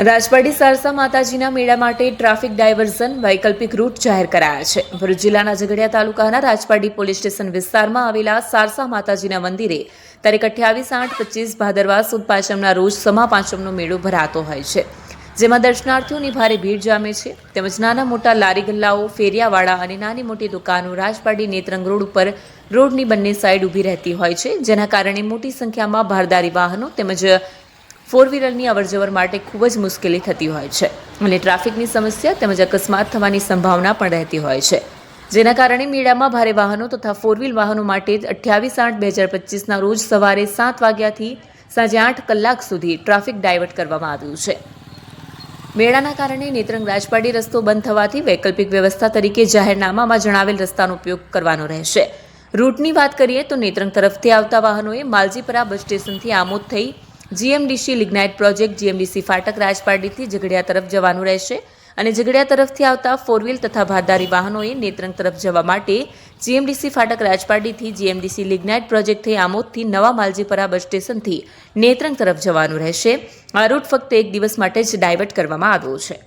રાજપાડી સારસા માતાજીના મેળા માટે ટ્રાફિક ડાયવર્ઝન વૈકલ્પિક રૂટ જાહેર કરાયા છે. ભરૂચ જિલ્લાના ઝઘડિયા તાલુકાના રાજપાડી પોલીસ સ્ટેશન વિસ્તારમાં આવેલા સારસા માતાજીના મંદિરે તારીખ અઠ્યાવીસ આઠ પચીસ ભાદરવા સુદ પાંચમના રોજ સમા પાંચમનો મેળો ભરાતો હોય છે. જેમાં દર્શનાર્થીઓની ભારે ભીડ જામે છે. તેમજ નાના મોટા લારી ગલ્લાઓ ફેરિયાવાળા અને નાની મોટી દુકાનો રાજપાડી નેત્રંગ રોડ ઉપર રોડની બંને સાઈડ ઊભી રહેતી હોય છે. જેના કારણે મોટી સંખ્યામાં ભારદારી વાહનો તેમજ ફોર વ્હીલરની અવરજવર માટે ખૂબ જ મુશ્કેલી થતી હોય છે. અને ટ્રાફિકની સમસ્યા તેમજ અકસ્માત થવાની સંભાવના પણ રહેતી હોય છે. જેના કારણે મેળામાં ભારે વાહનો તથા ફોર વ્હીલ વાહનો માટે અઠ્યાવીસ આઠ બે હજાર પચીસના રોજ સવારે સાત વાગ્યાથી સાંજે આઠ કલાક સુધી ટ્રાફિક ડાયવર્ટ કરવામાં આવ્યું છે. મેળાના કારણે નેત્રંગ રાજપાડી રસ્તો બંધ થવાથી વૈકલ્પિક વ્યવસ્થા તરીકે જાહેરનામામાં જણાવેલ રસ્તાનો ઉપયોગ કરવાનો રહેશે. રૂટની વાત કરીએ તો નેત્રંગ તરફથી આવતા વાહનોએ માલજીપરા બસ સ્ટેશનથી આમોદ થઈ જીએમડીસી લિગ્નાઇટ પ્રોજેક્ટ જીએમડીસી ફાટક રાજપારડીથી ઝઘડિયા તરફ જવાનું રહેશે અને ઝઘડિયા તરફથી આવતા ફોર તથા ભારદારી વાહનોએ નેત્રંગ તરફ જવા માટે જીએમડીસી ફાટક રાજપારડીથી જીએમડીસી લિગ્નાઇટ પ્રોજેક્ટથી આમોદથી નવા માલજીપરા બસ સ્ટેશનથી નેત્રંગ તરફ જવાનું રહેશે. આ રૂટ ફક્ત એક દિવસ માટે જ ડાયવર્ટ કરવામાં આવ્યો છે.